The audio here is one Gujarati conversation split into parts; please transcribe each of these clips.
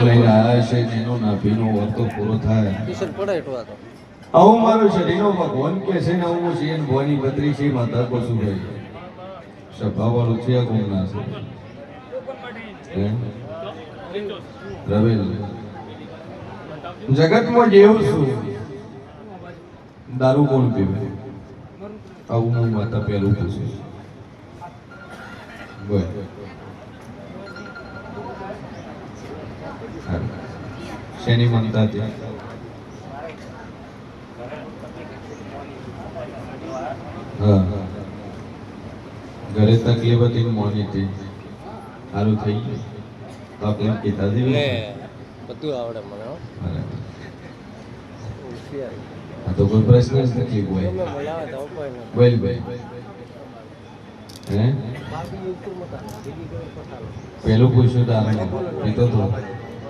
લઈને આવ્યા છે જેનો નાભીનો વર્તો પૂરો થાય. આવું મારું શરીરનો ભગવાન કે છે ને હું છીએ ભવાની બત્રી છે માતા કશું ભાઈ સભા વાળું છે છે? હે? રવેલ. જગતમાં જેવું છું દારૂ કોણ પીવે? આવું હું માતા પહેલું પૂછું. શેની મમતા હતી? હા. ઘરે તકલીફ હતી મોની હતી? સારું થઈ ગયું. તકલીફ કીધા લે બધું આવડે મને બરાબર. આ તો કોઈ પ્રશ્ન જ નથી કોઈ. ગમે કોઈ ભાઈ હે. પેલું પૂછ્યું તારે. પીતો તો.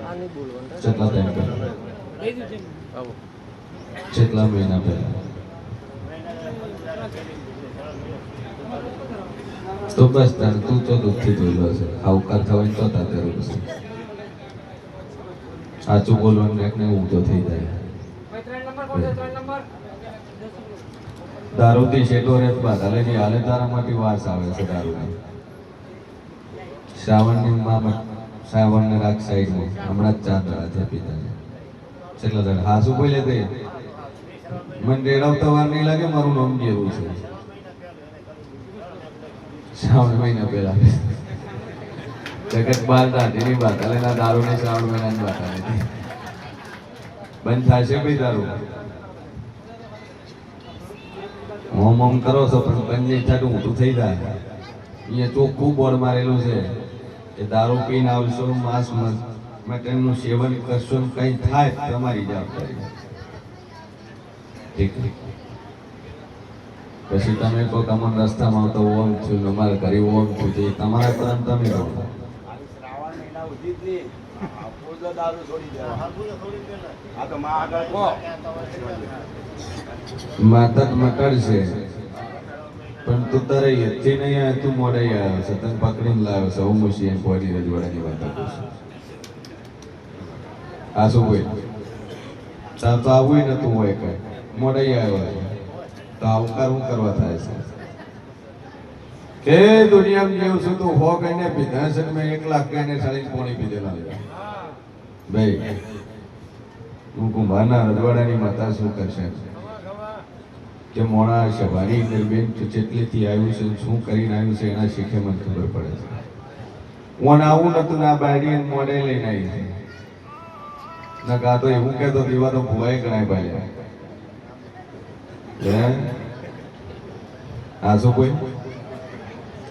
કેટલા ટાઈમ પહેલા. આવો. કેટલા મહિના પહેલા. તો બસ તાર તું તો દુઃખથી જોયેલો છે. આવકાર થવાય તો તાર છે સાચું બોલવાનું એક ને ઊંધો થઈ જાય. દારૂથી શેટો રેત બાધાલેની હાલે તારામાંથી વાસ આવે છે દારૂની શ્રાવણની માં શ્રાવણને રાખ સાઈડમાં. હમણાં જ ચાર દાડા છે. પિતાને કેટલા દાડા. હા શું બોલે તે મને રેડાવતા વાર નહીં લાગે, મારું નામ જેવું છે. શ્રાવણ મહિના પહેલા. જગત બાર દાઢીની વાત. અલે ના દારૂ ને શ્રાવણ મહિનાની વાત આવે. બંધ થશે ભાઈ દારૂ? હોમ હોમ કરો છો, પણ બંધ નહીં થતું ઊંધું થઈ જાય. અહીંયા ચોખ્ખું બોર્ડ મારેલું છે. કે દારૂ પીને આવશો માંસ મટનનું સેવન કરશો કંઈ થાય તમારી જવાબદારી. પછી તમે કહો તમારા રસ્તામાં આવતો ઓમ છું અમારે ઘરે ઓમ છું તે તમારા પર તમે રહો. માતા મટર છે પણ તું તારે યથી નહીં આવે, તું મોડે આવ્યો છે તને પકડીને લાવ્યો છે હું મુશી એમ પોડી રજવાડાની વાત આ શું હોય? તાર તો આવું નતું હોય કઈ. મોડે આવ્યો તો આવકાર હું કરવા થાય છે? કે દુનિયામાં જેવું છું તું હો કહીને પીધા છે મેં એક લાખ કહીને સાડી પોણી પીધેલા ભાઈ હું કુંભારના રજવાડાની માતા શું કરશે? કે છે શભાની બેન જેટલેથી આવ્યું છે, શું કરીને આવ્યું છે, એના શીખે મને ખબર પડે છે. હું આવું નતું ના બારી મોડે લઈને આવી છે ના કા તો એવું કહેતો દીવા તો ભુવાય ગણાય ભાઈ. આ શું કોઈ?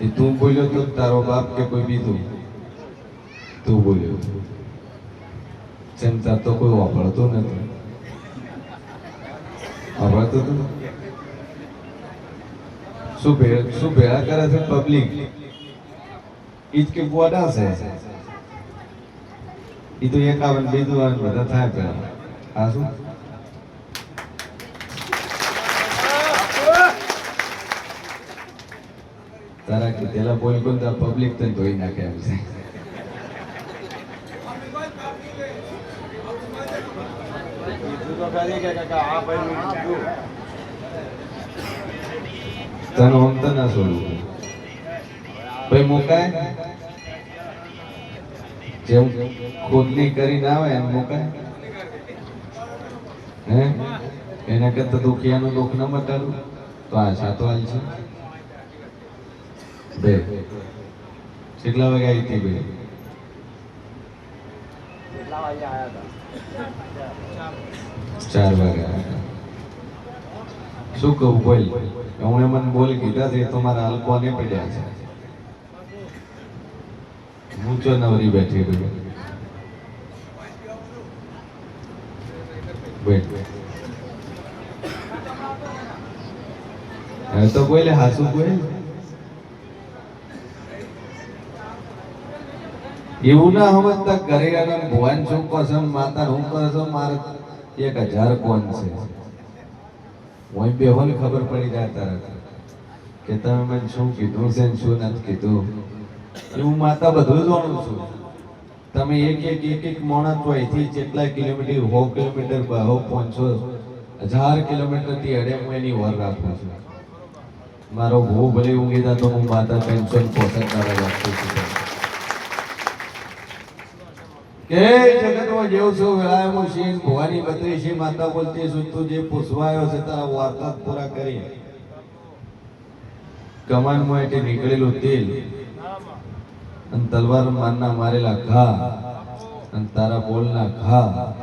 એ તું બોલ્યો તો તારો બાપ કે કોઈ બીજું? તું બોલ્યો. ચિંતા તો કોઈ વાપરતો નથી. વાપરતો તો શું ભેળ શું ભેળા કરે છે પબ્લિક ઈજ કે બોડા છે. ઈ તો એકાવન બીજું આવે બધા થાય પેલા આ શું? તારા કીધેલા બોલ કોણ તાર પબ્લિક તને ધોઈ નાખે એમ છે. કે કાકા, આ ભાઈ. તને ઓમ તો ના છોડવું ભાઈ મુકાય જેમ ખોદની કરીને આવે એમ મુકાય હે એના કરતા દુખિયાનું દુઃખ ન મટાડું તો આ સાતો હાલ છે બે કેટલા વાગે આવી હતી બે? ચાર વાગે આવ્યા. શું કહું બોલ? હું મને બોલ કીધા છે તો મારા હલકોને પડ્યા છે. હું ચો નવરી બેઠી રહી? હવે તો બોલે, હાસુ બોલ. એવું ના સમજતા ઘરે આગળ ભગવાન શું કરશે માતા શું કરશે મારે એક હજાર કોણ છે? હું બેહોને ખબર પડી જાય તરત કે તમે મને શું કીધું છે શું નથી કીધું? હું માતા બધું જાણું છું. તમે એક એક એક એક મોણા તો અહીંથી જેટલા કિલોમીટર, સો કિલોમીટર બહો પાંચસો, હજાર કિલોમીટરથી અડે હું એની વર રાખું છું. મારો બહુ ભલે ઊંઘી તો હું માતા પેન્શન પોષણ કરવા રાખું છું. કે જગતમાં જેવું છું વેળાએમાં શીન, ભવાની બત્રી શી, માતા બોલતી છું જે પૂછવાયો છે તારા વાર્તા પૂરા કરી કમાનમાં એટલે નીકળેલું તેલ અને તલવાર મારના મારેલા ઘા અને તારા બોલના ઘા,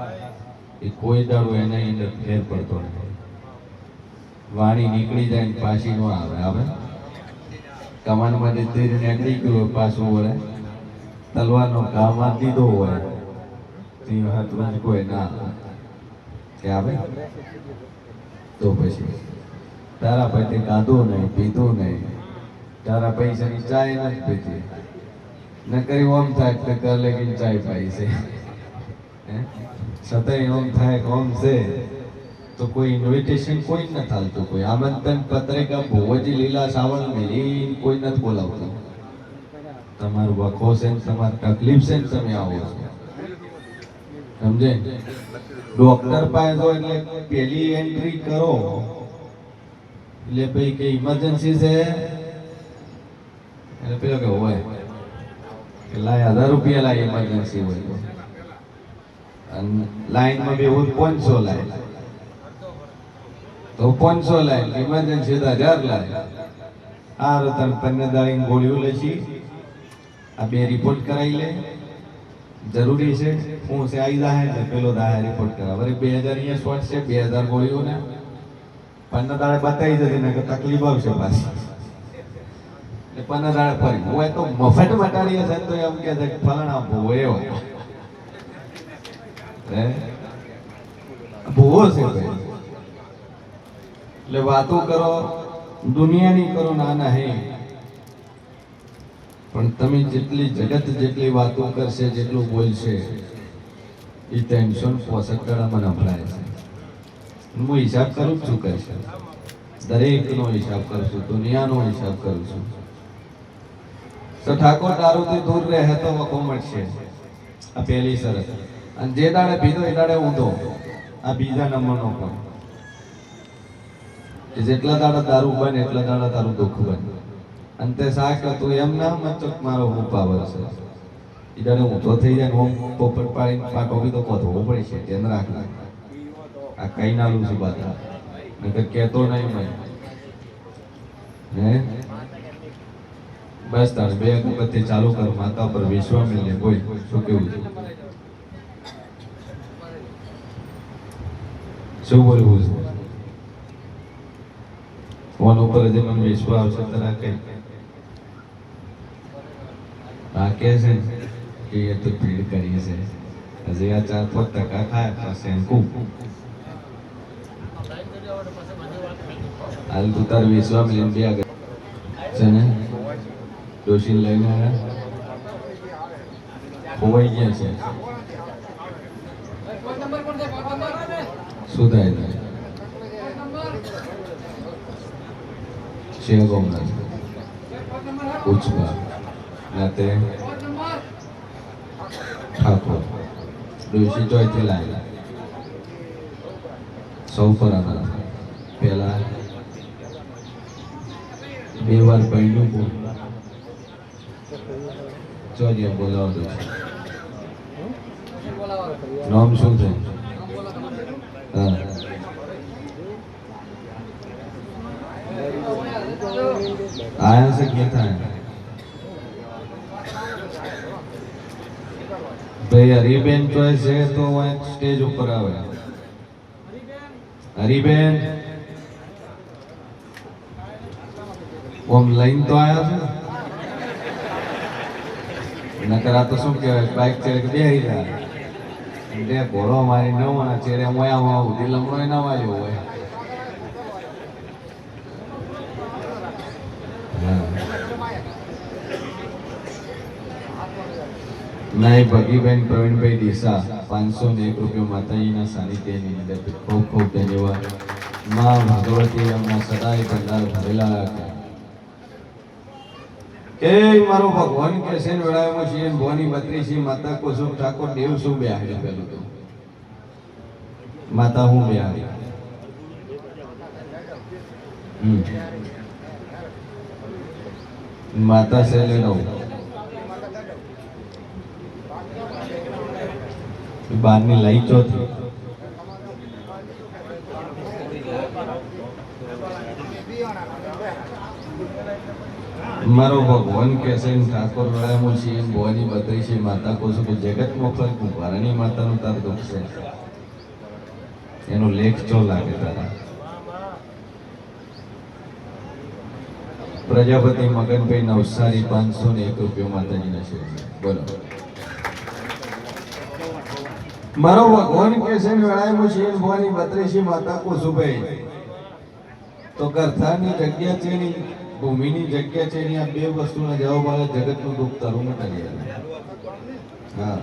એ કોઈ દાડો એના અંદર ફેર પડતો નથી. વાણી નીકળી જાય ને પાછી નો આવે આવે? કમાનમાં તેલ નીકળી ગયું પાછું વળે. તલવારનો ઘા માર દીધો હોય. સિંહ હાથમાં કોઈ ના. કે તો પછી. તારા પછી કાંધું નહીં પીધું નહીં. તારા પૈસાની ચાય નથી પીધી ન કરી ઓમ થાય એટલે કર લેકિન ચાય પાઈ છે? છતાંય ઓમ થાય ઓમ છે, તો કોઈ ઇન્વિટેશન કોઈ નથી હાલતું. કોઈ આમંત્રણ પત્રિકા, ભોવજી, લીલા સાવળ મિલી કોઈ નથી બોલાવતું. તમારું વખો છે ને તમારી તકલીફ છે ને તમે આવો છો. સમજે? ડોક્ટર પાસે જો એટલે પેલી એન્ટ્રી કરો, એટલે ભાઈ કે ઇમરજન્સી છે, એટલે પેલો કે હોય. કે લાય હજાર રૂપિયા લાય ઇમરજન્સી હોય તો. અને લાઈનમાં બેવું પાંચસો લાય. તો પાંચસો લાય ઇમરજન્સી તો હજાર લાય. આ રતન તને દાળી ગોળીઓ લેશી. આ બે રિપોર્ટ કરાવી લે. જરૂરી છે. હું છે આવી જાહે ને પેલો દાહે રિપોર્ટ કરાવ. અરે બે હજાર અહીંયા શોર્ટ છે, બે હજાર ગોળીઓ ને પંદર દાડે બતાવી જતી ને તકલીફ આવશે પાછી. એટલે પંદર દાડે ફરી. હું તો મફત વટાડીએ છે તો એમ કે છે કે ફલાણા ભૂવો એવો. ભૂવો છે એટલે વાતો કરો, દુનિયાની કરો ના હે. પણ તમે જેટલી જગત જેટલી વાતો કરશે, જેટલું બોલશે, એ ટેન્શન પોષક ગળામાં નભરાય છે. હું હિસાબ કરું જ કહે છે? દરેકનો હિસાબ કરું છું, દુનિયાનો હિસાબ કરું છું. તો ઠાકોર દારૂથી દૂર રહે, તો વખો મળશે. આ પહેલી શરત. અને જે દાડે પીધો એ દાડે ઊંધો. આ બીજા નંબરનો પણ. જેટલા દાડા દારૂ બને, એટલા દાડા તારું દુઃખ બને. અંતે શાક હતું એમ ના મચક મારો ઉપા પાવર છે. ઈડાને ઊંધો થઈ જાય ને ઓમ પોપટ પાડીને પાકો બી તો કોથવો પડે છે ધ્યાન રાખના આ કઈ નાલું છું બાતા નકર કહેતો નહીં મેં હે? બસ તાર બે અગરબત્તી ચાલુ કર, માતા પર વિશ્વા મિલે કોઈ શું કેવું છે? શું બોલવું છે? ફોન ઉપર જે મને વિશ્વાસ આવશે તરા કઈ કે છે કે એ તો ભીડ કરી છે. હજી આ ચાર પાંચ ટકા ખાય પાસે કું હાલ તું તાર વિશ્વા મિલિન બે આગળ. છે ને? ડોશી લઈને આવ્યા ખોવાઈ ગયા છે. શું થાય છે શિવગોમના ઉચબા નાતે ઠાકોર ડોશી ચોયથી લાયેલા સૌ પર આનંદ પહેલા બે વાર બહેનું બોલ ચોજે બોલાવો ડોશી નામ શું છે હા આયા છે કે થાય ભાઈ, હરિબેન ચોઈસ છે તો સ્ટેજ ઉપર આવે. હરિબેન? ઓમ લઈને તો આવ્યા છે? નકર આ તો શું કહેવાય બાઇક ચડે કે બેહી જાય. એટલે ઘોડો મારી નવાના ચેડે મોયા ઉધી લમણો નવા વાયો હોય. નાય ભગીબેન પ્રવીણભાઈ ડીસા પાંચસો ને એક રૂપિયા માતાજીના સાનિધ્યની અંદર ખૂબ ખૂબ ધન્યવાદ. માં ભગવતી એમના સદાય ભંડાર ભરેલા રાખે. એ મારો ભગવાન કે છે વેળામાં છીએ ભવાની બત્રીસી માતા કુસુમ ઠાકોર, દેવ શું બે હારી પેલું તો? માતા હું બે હારી માતા શૈલે નવ. બારની લાઈ ચોથી મારો ભગવાન કે છે ઠાકોર વેળામાં છે એમ ભવાની બત્રીસી માતા કુસુમ કે જગત મોકલ કુંભારની માતાનું તાર દુઃખ છે. એનો લેખ ચો લાગે તારા? પ્રજાપતિ મગનભાઈ નવસારી પાંચસો ને એક રૂપિયો માતાજીના છે બોલો. મારો ભગવાન કે છે વેળાએ મુશીન ભવાની બત્રીસી માતા કુસુભાઈ તો કરતાની જગ્યા છે ની ભૂમિની જગ્યા છે ની આ બે વસ્તુના જવાબ આવે, જગતનું દુઃખ તારું કરી હા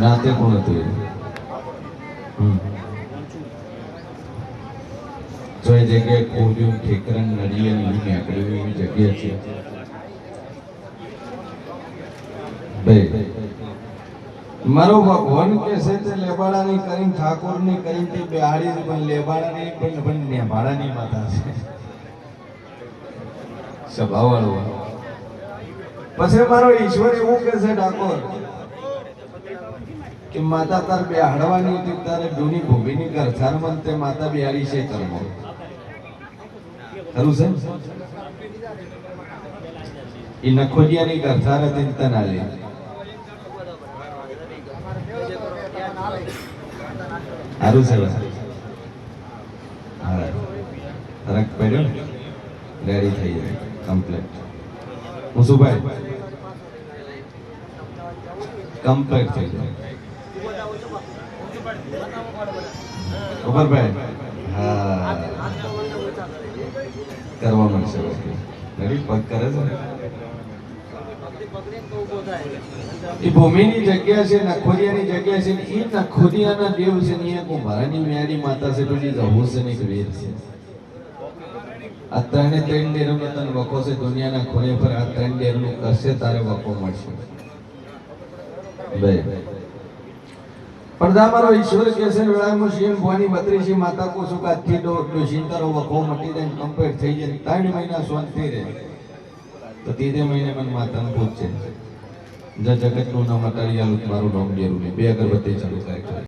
નાતે કોણ હતું? હમ. એ જગ્યાએ ખોલ્યું ઠેકરણ નડિયે ને ઈ એવી જગ્યા છે બે. મારો ભગવાન કે છે તે લેબાડાની કરીને, ઠાકોરની કરીને તે બેહાડી પણ લેબાડાની પણ પણ નેભાડાની માતા છે. સભાવાળો. પછી મારો ઈશ્વર એવું કે છે, ઠાકોર, કે માતા તાર બેહાડવાની હતી, તારે જૂની ભૂમિની ગરથારમાં તે માતા બિહારી છે કર્મો ખરું છે? એ નખોડિયાની ગરથાર હતી તને આલી. સારું છે. હા ફરક પડ્યો રેડી થઈ જાય કમ્પ્લેટ હું શું ભાઈ કમ્પ્લેટ થઈ જાય ખબર ભાઈ હા કરવા મળશે રેડી પગ કરે છે એ ભૂમિની જગ્યા છે નખોડિયાની જગ્યા છે ને એ નખોડિયાના દેવ છે ને એ કુંભારાની મેરી માતા છે, પેલી જહુ છે ને એક વીર છે. આ ત્રણે ત્રણ ડેરનો તને વકો છે, દુનિયાના ખૂણે પર આ ત્રણ ડેરનું કરશે, તારે વકો મળશે. બે. પડદા મારો ઈશ્વર કે છે, વેળામાં શિવ ભવાની બત્રીસી માતા કો સુકાથી દો ડોશીન તારો વકો મટી જાય કમ્પ્લીટ થઈ જાય ત્રણ મહિના શાંતિ રહે. તો ત્રીજે મહિને મને માતાને છે. જ જગતનું નામ અટાડી આલું મારું નામ નહીં બે અગરબત્તી ચાલુ થાય.